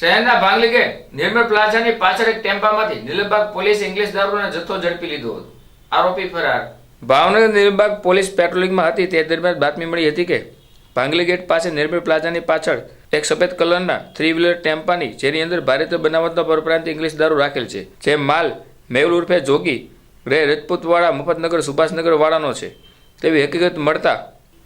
શહેરના ભાંગલી ગેટ નિર્મળ પ્લાઝાની પાછળ એક ટેમ્પામાંથી નીલમબાગ પોલીસ ઇંગ્લિશ દારૂનો જથ્થો ઝડપી લીધો હતો. આરોપી ફરાર. ભાવનગર નિર્મબાગ પોલીસ પેટ્રોલિંગમાં હતી તે દરમિયાન બાતમી મળી હતી કે ભાંગલી ગેટ પાસે નિર્મળ પ્લાઝાની પાછળ એક સફેદ કલરના થ્રી વ્હીલર ટેમ્પાની, જેની અંદર ભારતીય બનાવટનો પરપ્રાંત ઇંગ્લિશ દારૂ રાખેલ છે, જે માલ મેહુલ ઉર્ફે જોગી રે રજપૂતવાળા મફતનગર સુભાષનગર વાળાનો છે. તેવી હકીકત મળતા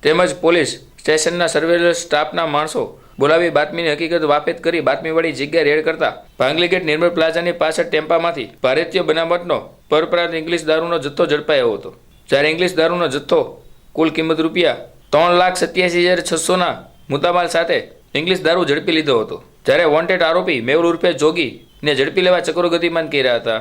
તેમજ પોલીસ સ્ટેશનના સર્વેલન્સ સ્ટાફના માણસો બોલાવી બાતમીની હકીકત વાપેત કરી બાતમીવાળી જગ્યાએ રેડ કરતા. ભાંગલી ગેટ નિર્મળ પ્લાઝાની પાછળ ટેમ્પામાંથી ભારતીય બનાવટનો પરપ્રાંત ઇંગ્લિશ દારૂનો જથ્થો ઝડપાયો હતો. જ્યારે ઇંગ્લિશ દારૂનો જથ્થો કુલ કિંમત રૂપિયા ત્રણ લાખ સત્યાસી હજાર છસોના મુદ્દામાલ સાથે ઇંગ્લિશ દારૂ ઝડપી લીધો હતો. જ્યારે વોન્ટેડ આરોપી મેહુલ ઉર્ફે જોગી ને ઝડપી લેવા ચક્રો ગતિમાન કર્યા હતા.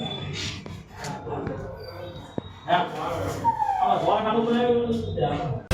આમાં ધોવા નાનું બનાવ્યું